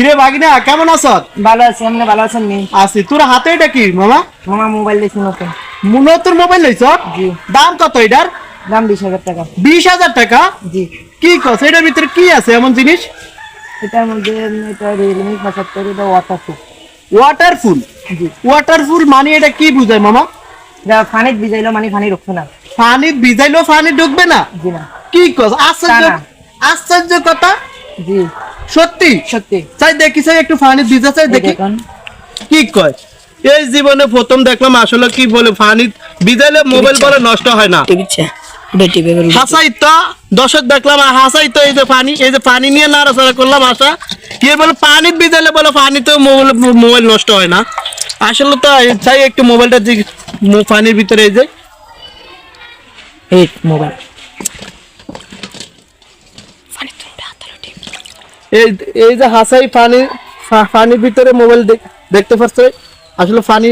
কিরে বাগিনা কেমন আছ? ভালো আছি আপনি ভালো আছেন নি? আছি। তোর হাতে এটা কি মামা? মামা মোবাইল দিয়েছি নতুন। নতুন মোবাইল লইছ? জি। দাম কত এটার? দাম বিশ হাজার টাকা। বিশ হাজার টাকা? জি। কি কস এটার ভিতরে কি আছে এমন জিনিস? এটার মধ্যে এটা রিয়েলমি পঁচাত্তর এটা ওয়াটারপ্রুফ ওয়াটারফুল জি। ওয়াটারফুল মানে এটা কি বুঝায় মামা? এটা ফানিত ভিজাইলো মানে ফানি রক্ষে না। পানি ভিজাইলেও পানি ঢুকবে না? জি না। কি কস আশ্চর্য আশ্চর্য কথা? জি। সত্যি? সত্যি। চাই দেখি চাই একটু পানি ভিজা চাই দেখি। কি কয়? এই জীবনে প্রথম দেখলাম আসলে কি বলে পানি ভিজাইলে মোবাইল বলে নষ্ট হয় না। দর্শক দেখলাম এই যে পানি এই যে পানি নিয়ে নাড়াচাড়া করলাম আশা। কি বলে পানি বলে পানি তো মোবাইল মোবাইল নষ্ট হয় না। আসলে তো চাই একটু মোবাইলটা পানির ভিতরে এই যে। মোবাইল। এই এই যে হাসাই পানি পানির ভিতরে মোবাইল দেখ- দেখতে পাচ্ছ আসলে পানি